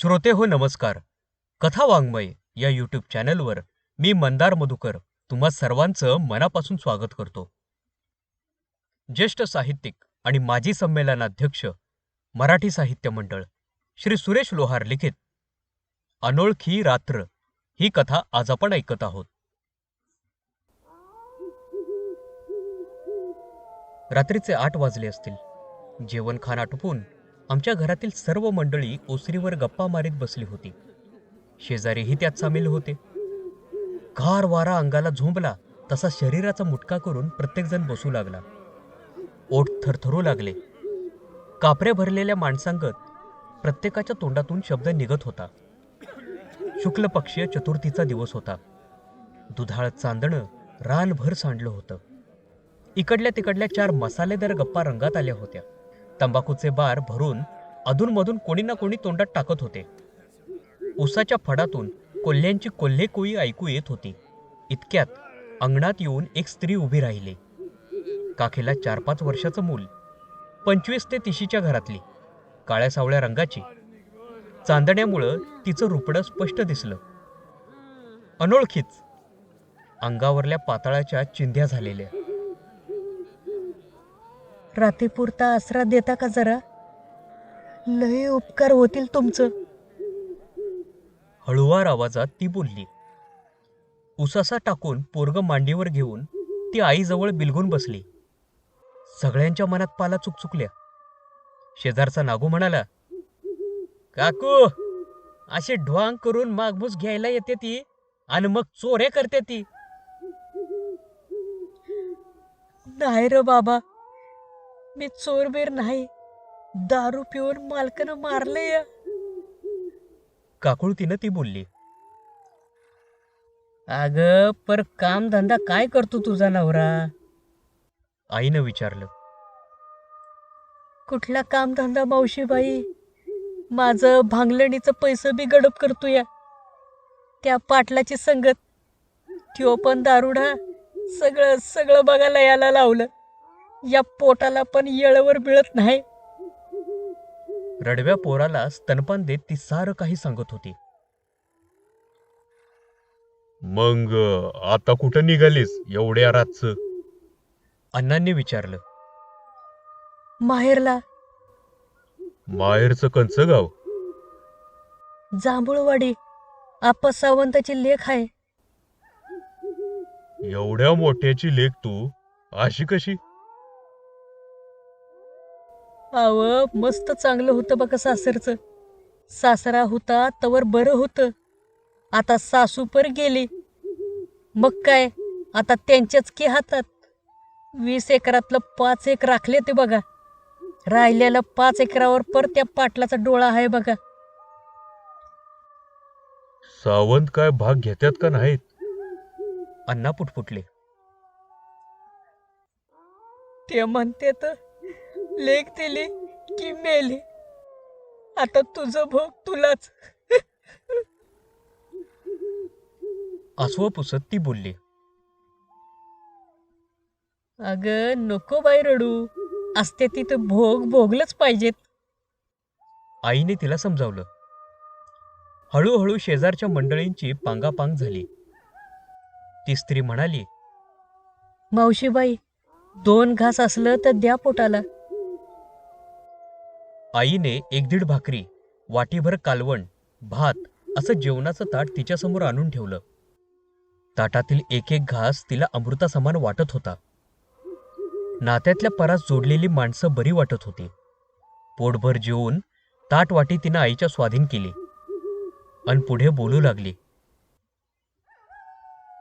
श्रोते हो नमस्कार. कथा वाङ्मय या यूट्यूब चॅनलवर मी मंदार मधुकर तुम्हा सर्वांचं मनापासून स्वागत करतो. ज्येष्ठ साहित्यिक आणि माजी संमेलनाध्यक्ष मराठी साहित्य मंडळ श्री सुरेश लोहार लिखित अनोळखी रात्र ही कथा आज आपण ऐकत आहोत. रात्रीचे आठ वाजले असतील. जेवणखान आटोपून आमच्या घरातील सर्व मंडळी ओसरीवर गप्पा मारीत बसली होती. शेजारीही त्यात सामील होते. गार वारा अंगाला झोंबला तसा शरीराचा मुटका करून प्रत्येकजण बसू लागला. ओठ थरथरू लागले. कापरे भरलेल्या माणसांगत प्रत्येकाच्या तोंडातून शब्द निघत होता. शुक्ल पक्षीय चतुर्थीचा दिवस होता. दुधाळ चांदणं रानभर सांडलं होतं. इकडल्या तिकडल्या चार मसालेदार गप्पा रंगात आल्या होत्या. तंबाखूचे बार भरून अधूनमधून कोणी ना कोणी तोंडात टाकत होते. उसाच्या फडातून कोल्ह्यांची कोल्हे कोळी ऐकू येत होती. इतक्यात अंगणात येऊन एक स्त्री उभी राहिली. काखेला चार पाच वर्षाचं मूल. पंचवीस ते तिशीच्या घरातली. काळ्या सावळ्या रंगाची. चांदण्यामुळं तिचं रुपडं स्पष्ट दिसलं. अनोळखीच. अंगावरल्या पातळाच्या चिंध्या झालेल्या. रात्रीपुरता आसरा देता का जरा? लय उपकार होतील तुमचं. हळुवार आवाजात ती बोलली. उसासा टाकून पोरग मांडीवर घेऊन ती आईजवळ बिलगून बसली. सगळ्यांच्या मनात पाला चुकचुकल्या. शेजारचा नागू म्हणाला काकू अशी ढोंग करून मागमूस घ्यायला येते ती आणि मग चोऱ्या करते ती. नाही र बाबा मी चोरबीर नाही दारू पिऊन मालकानं मारले या काकुळतीनं ती बोलली अग पर काम धंदा काय करतो तुझा नवरा? आईनं विचारलं कुठला काम धंदा मावशीबाई? माझं भांगलणीचं पैसे बी गडप करतो या त्या पाटलाची संगत त्यो पण दारुडा सगळं सगळं बघायला यायला लावलं. या पोटाला पण येळवर मिळत नाही. रडव्या पोराला स्तनपान देत ती सारं काही सांगत होती. मग आता कुठं निघालीस एवढ्या रातचं? अण्णांनी विचारलं. माहेरला. माहेरचं कंच गाव? जांभूळवाडी. आपा सावंताची लेख आहे. एवढ्या मोठ्याची लेख तू? अशी कशी? अव मस्त चांगलं होतं बघा सासरचं. सासरा होता तवर बरं होतं. आता सासू पर गेली. मग काय? आता त्यांच्याच की हातात? वीस एकरातलं पाच एक राखले ते बघा. राहिलेलं पाच एकरावर पर त्या पाटलाचा डोळा आहे बघा. सावंत काय भाग घेतात का नाहीत? अण्णा पुटपुटले. ते म्हणते तर लेख दिली की मेली. आता तुझं भोग तुलाच. आसवं पुसत ती बोलली. अगं नको बाई रडू. असते तिथं भोग भोगलंच पाहिजेत. आईने तिला समजावलं. हळूहळू शेजारच्या मंडळींची पांगापांग झाली. ती स्त्री म्हणाली मावशीबाई दोन घास असलं तर द्या पोटाला. आईने एक दीड भाकरी वाटीभर कालवण भात असं जेवणाचं ताट तिच्यासमोर आणून ठेवलं. ताटातील एक एक घास तिला अमृतासमान वाटत होता. नात्यातल्या परास जोडलेली माणसं बरी वाटत होती. पोटभर जेवून ताट वाटी तिनं आईच्या स्वाधीन केली. अन पुढे बोलू लागली.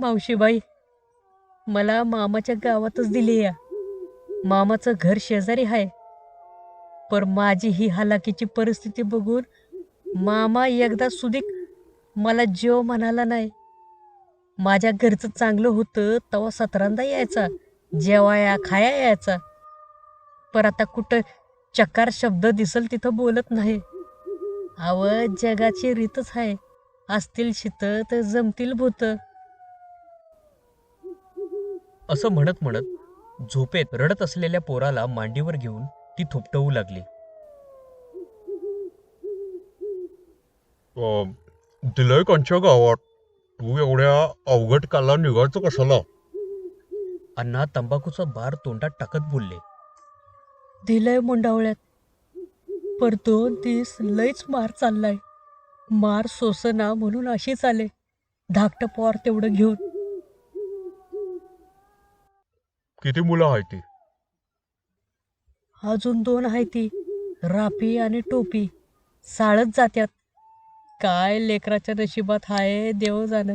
मावशीबाई मला मामाच्या गावातच दिली या. मामाचं घर शेजारी आहे पर माझी ही हलाकीची परिस्थिती बघून मामा एकदा सुदीक मला जेव म्हणाला नाही. माझ्या घरचं चांगलं होतं तेव्हा सतरांदा यायचा जेवाया खाया यायचा. पर आता कुठं चकार शब्द दिसल तिथं बोलत नाही. अव जगाची रीतच आहे असतील शीत तर जमतील भूत. असं म्हणत म्हणत झोपेत रडत असलेल्या पोराला मांडीवर घेऊन ती थोपटवू लागली. दिलंय कोणच्या गावात? तू एवढ्या अवघड काला निघायचं कशाला? अण्णा तंबाखूचा बार तोंडात टाकत बोलले. दिलंय मुंडावळ्यात. पर दोन दिस लयच मार चाललाय. मार सोसना म्हणून अशीच आले. धाकटं पोर तेवढं घेऊन. किती मुलं आहेत ती? अजून दोन आहे ती. रापी आणि टोपी. साळत जात्यात. काय लेकराच्या नशिबात हाय देव जाणं.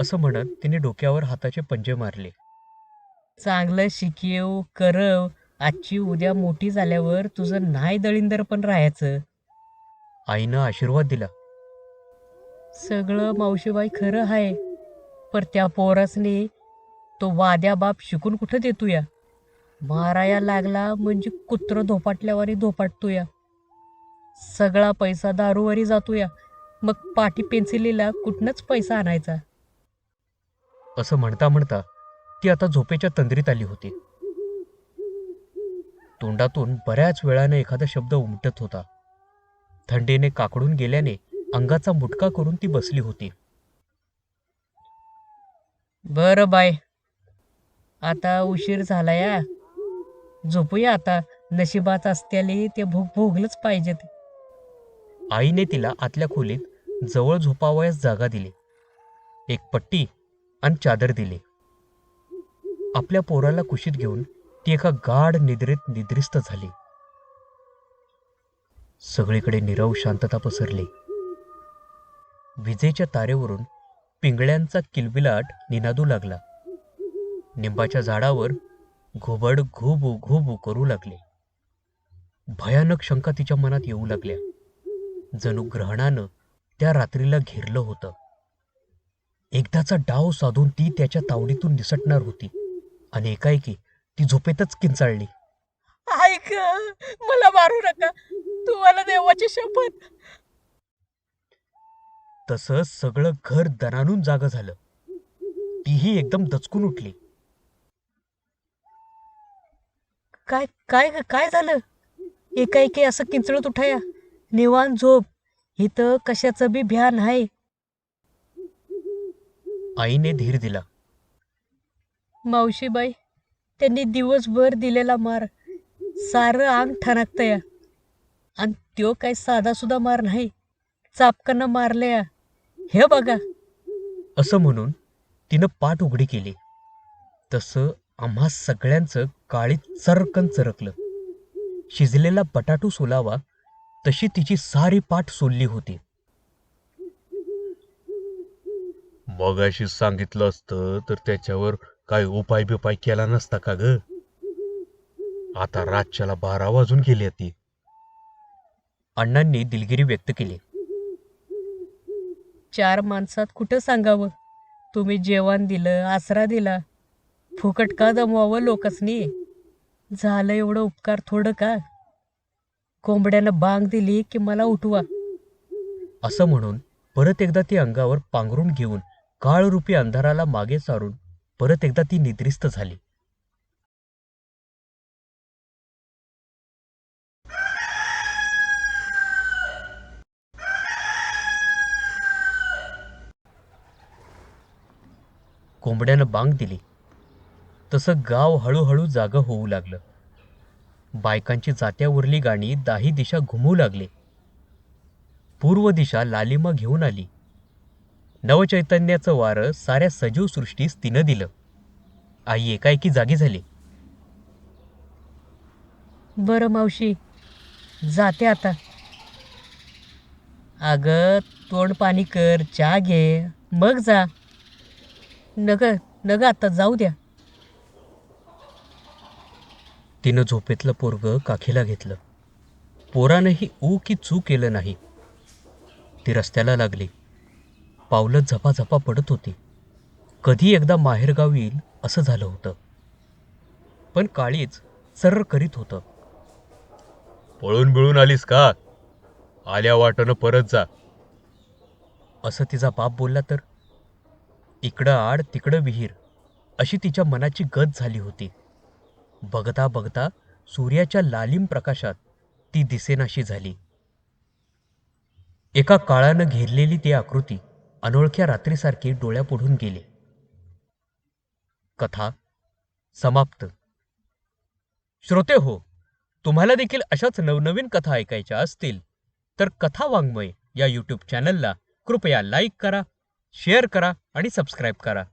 असं म्हणत तिने डोक्यावर हाताचे पंजे मारले. चांगलं शिकीव करव. आजची उद्या मोठी झाल्यावर तुझं नाही दळिंदर पण राहायचं. आईनं आशीर्वाद दिला. सगळं मावशीबाई खरं आहे पर त्या पोरासने तो वाद्या बाप शिकून कुठं देतो या माराया लागला म्हणजे कुत्र धोपाटल्यावारी धोपाटतो या सगळा पैसा दारूवारी जातो या मग पाटी पेन्सिलीला कुठनंच पैसा आणायचा? असं म्हणता म्हणता ती आता झोपेच्या तंद्रीत आली होती. तोंडातून बऱ्याच वेळाने एखादा शब्द उमटत होता. थंडीने काकडून गेल्याने अंगाचा मुटका करून ती बसली होती. बरं बाय. आता उशीर झाला या झोपूया आता. नशिबात असल्याने ते भोग भोगलंच पाहिजेत. आईने तिला आतल्या खोलीत जवळ झोपावयास जागा दिली. एक पट्टी आणि चादर दिली. आपल्या पोराला कुशीत घेऊन ती एका गाढ निद्रेत निद्रिस्त झाली. सगळीकडे निरव शांतता पसरली. विजेच्या तारेवरून पिंगळ्यांचा किलबिलाट निनादू लागला. निंबाच्या झाडावर घुबड घुबू घुबू करू लागले. भयानक शंका तिच्या मनात येऊ लागल्या. जणू ग्रहणानं त्या रात्रीला घेरलं होतं. एकदाचा डाव साधून ती त्याच्या तावडीतून निसटणार होती आणि एकाएकी ती झोपेतच किंचाळली. ऐक मला मारू नका. तुम्हाला देवाची शपथ. तसं सगळं घर दणानून जाग झालं. तीही एकदम दचकून उठली. काय काय काय झालं? एकाएकी असं किंचळत उठाया. निवान झोप. इथं कशाचं बी भ्यान आहे आईने धीर दिला. मावशीबाई त्यांनी दिवसभर दिलेला मार. सारं अंग ठणकतया. आणि त्यो काय साधा सुद्धा मार नाही. चापकानं मारलया. हे बघा. असं म्हणून तिनं पाठ उघडी केली. तसं आम्हा सगळ्यांचं काळीत चरकन चरकलं शिजलेला बटाटू सोलावा तशी तिची सारी पाठ सोलली होती. मगाशी सांगितलं असतं तर त्याच्यावर काय उपाय बिपाय केला नसता का ग? आता रातच्याला बारा वाजून गेली ती. अण्णांनी दिलगिरी व्यक्त केली. चार माणसात कुठं सांगावं? तुम्ही जेवण दिलं आसरा दिला फुकट का जमवावं लोकसनी? झालं एवढं उपकार थोडं का? कोंबड्यानं बांग दिली की मला उठवा. असं म्हणून परत एकदा ती अंगावर पांघरून घेऊन काळरूपी अंधाराला मागे सारून परत एकदा ती निद्रिस्त झाली. कोंबड्यानं बांग दिली. तसं गाव हळूहळू जागं होऊ लागलं. बायकांची जात्यावरली गाणी दाही दिशा घुमू लागले. पूर्व दिशा लालिमा घेऊन आली. नवचैतन्याचं वारं साऱ्या सजीव सृष्टीस तिनं दिलं. आई एकाएकी जागी झाली. बरं मावशी जाते आता. अगं तोंड पाणी कर चहा घे मग जा. नग नग आता जाऊ द्या. तिनं झोपेतलं पोरग काखीला घेतलं. पोरानंही ऊ की चू केलं नाही. ती रस्त्याला लागली. पावलं झपाझपा पडत होती. कधी एकदा माहेरगाव येईल असं झालं होतं. पण काळीच सर्र करीत होतं. पळून बिळून आलीस का? आल्या वाटनं परत जा. असं तिचा बाप बोलला तर इकडं आड तिकडं विहीर अशी तिच्या मनाची गत झाली होती. बघता बघता सूर्याच्या लालिम प्रकाशात ती दिसेनाशी झाली. एका काळानं घेरलेली ती आकृती अनोळख्या रात्रीसारखी डोळ्यापुढून गेली. कथा समाप्त. श्रोते हो तुम्हाला देखील अशाच नवनवीन कथा ऐकायच्या असतील तर कथा वाङ्मय या यूट्यूब चॅनलला कृपया लाईक करा शेअर करा आणि सबस्क्राईब करा.